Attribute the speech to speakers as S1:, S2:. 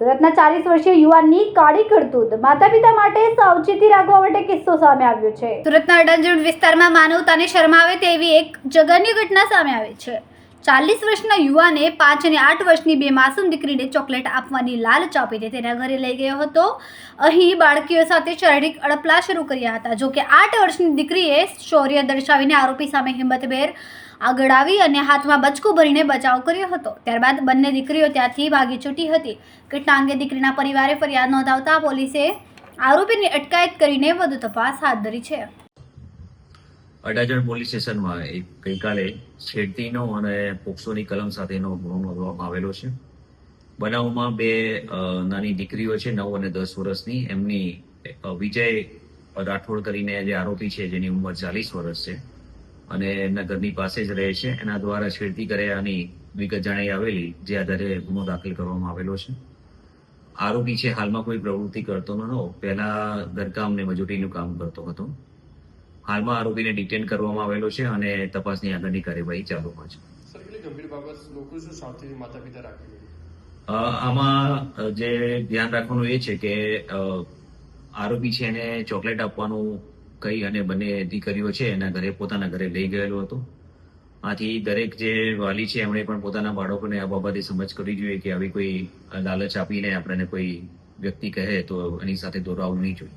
S1: સુરતના ચાલીસ વર્ષીય યુવાનની કાળી કરતૂત માતા પિતા માટે સાવચેતી રાખવા માટે કિસ્સો સામે આવ્યો છે. સુરતના અડંજણ વિસ્તારમાં માનવતાને શરમાવે તેવી એક જગન્ય ઘટના સામે આવી છે. ચાલીસ વર્ષના યુવાને પાંચ અને આઠ વર્ષની બે માસૂમ દીકરીને ચોકલેટ આપવાની લાલચ આપીને તેના ઘરે લઈ ગયો હતો. અહીં બાળકીઓ સાથે શારીરિક અડપલા શરૂ કર્યા હતા. જોકે આઠ વર્ષની દીકરીએ શૌર્ય દર્શાવીને આરોપી સામે હિંમતભેર આગળ આવી અને હાથમાં બચકું ભરીને બચાવ કર્યો હતો. ત્યારબાદ બંને દીકરીઓ ત્યાંથી ભાગી છૂટી હતી. ઘટના અંગે દીકરીના પરિવારે ફરિયાદ નોંધાવતા પોલીસે આરોપીની અટકાયત કરીને વધુ તપાસ હાથ ધરી છે.
S2: અડાજણ પોલીસ સ્ટેશનમાં એક ગઈકાલે છેડતીનો અને પોક્સોની કલમ સાથેનો ગુનો નોંધવામાં આવેલો છે. બનાવમાં બે નાની દીકરીઓ છે, નવ અને દસ વર્ષની. એમની વિજય રાઠોડ કરીને જે આરોપી છે, જેની ઉંમર ચાલીસ વર્ષ છે અને એમના ઘરની પાસે જ રહે છે. એના દ્વારા છેડતી કર્યાની વિગત જણાઈ આવેલી, જે આધારે ગુનો દાખલ કરવામાં આવેલો છે. આરોપી છે, હાલમાં કોઈ પ્રવૃત્તિ કરતો ન હતો પહેલા ઘરકામ ને મજૂરીનું કામ કરતો હતો. હાલમાં આરોપીને ડિટેન કરવામાં આવેલો છે અને તપાસની આગળની કાર્યવાહી ચાલુમાં છે. આમાં જે ધ્યાન રાખવાનું એ છે કે આરોપી છે એને ચોકલેટ આપવાનું કહી અને બંને દીકરીઓ છે એના ઘરે પોતાના ઘરે લઈ ગયેલો હતો. આથી દરેક જે વાલી છે એમણે પણ પોતાના બાળકોને આ બાબતે સમજ કરવી જોઈએ કે આવી કોઈ લાલચ આપીને આપણને કોઈ વ્યક્તિ કહે તો એની સાથે દોરાવવું નહીં જોઈએ.